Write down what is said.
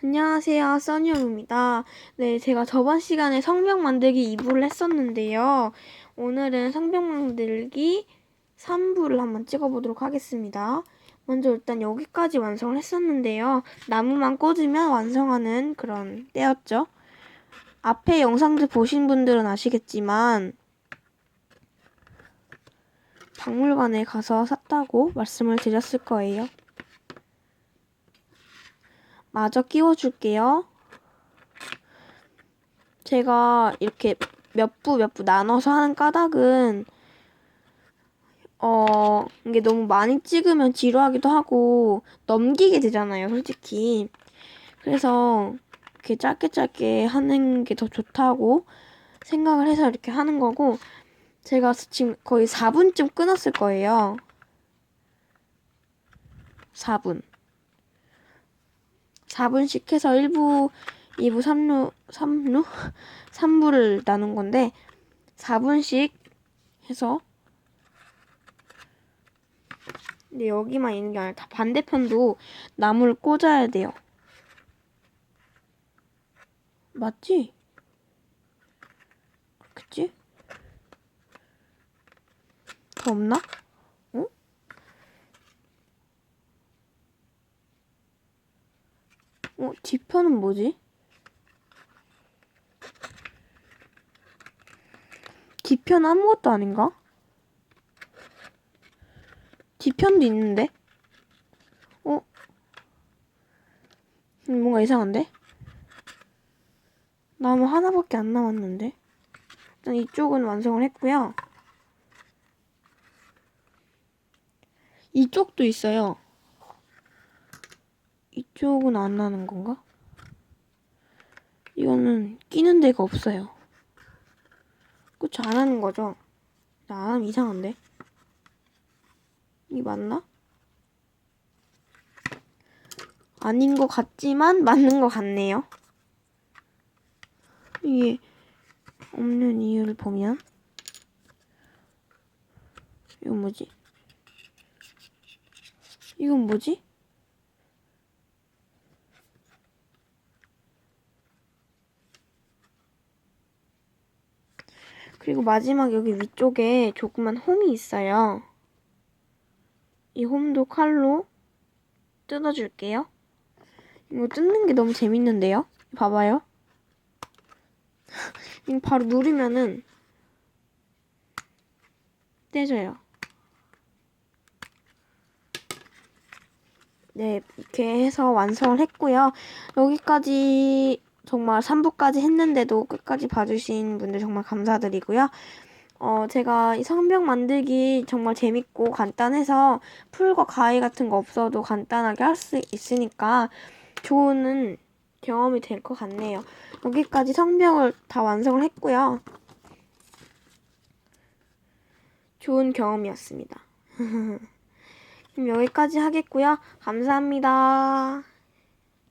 안녕하세요, 써니움입니다. 네, 제가 저번 시간에 성벽 만들기 2부를 했었는데요. 오늘은 성벽 만들기 3부를 한번 찍어보도록 하겠습니다. 먼저 일단 여기까지 완성을 했었는데요. 나무만 꽂으면 완성하는 그런 때였죠. 앞에 영상들 보신 분들은 아시겠지만 박물관에 가서 샀다고 말씀을 드렸을 거예요. 마저 끼워줄게요. 제가 이렇게 몇 부 몇 부 나눠서 하는 까닭은 어 이게 너무 많이 찍으면 지루하기도 하고 넘기게 되잖아요, 솔직히. 그래서 이렇게 짧게 짧게 하는 게 더 좋다고 생각을 해서 이렇게 하는 거고 제가 지금 거의 4분쯤 끊었을 거예요. 4분. 4분씩 해서 1부, 2부, 3루, 3루? 3부를 나눈 건데 4분씩 해서 근데 여기만 있는 게 아니라 다 반대편도 나무를 꽂아야 돼요. 맞지? 그렇겠지? 더 없나? 어, 뒤편은 뭐지? 뒤편 아무것도 아닌가? 뒤편도 있는데? 어? 음, 뭔가 이상한데? 나무 하나밖에 안 남았는데? 일단 이쪽은 완성을 했고요. 이쪽도 있어요. 이쪽은 안 나는 건가? 이거는 끼는 데가 없어요. 그쵸, 안 하는 거죠? 나 안 이상한데? 이 맞나? 아닌 것 같지만 맞는 것 같네요. 이게 없는 이유를 보면 이건 뭐지? 이건 뭐지? 그리고 마지막 여기 위쪽에 조그만 홈이 있어요. 이 홈도 칼로 뜯어줄게요. 이거 뜯는 게 너무 재밌는데요? 봐봐요. 이거 바로 누르면은 떼져요. 네, 이렇게 해서 완성을 했고요. 여기까지 정말 3부까지 했는데도 끝까지 봐주신 분들 정말 감사드리고요. 어, 제가 이 성벽 만들기 정말 재밌고 간단해서 풀과 가위 같은 거 없어도 간단하게 할 수 있으니까 좋은 경험이 될 것 같네요. 여기까지 성벽을 다 완성을 했고요. 좋은 경험이었습니다. 그럼 여기까지 하겠고요. 감사합니다.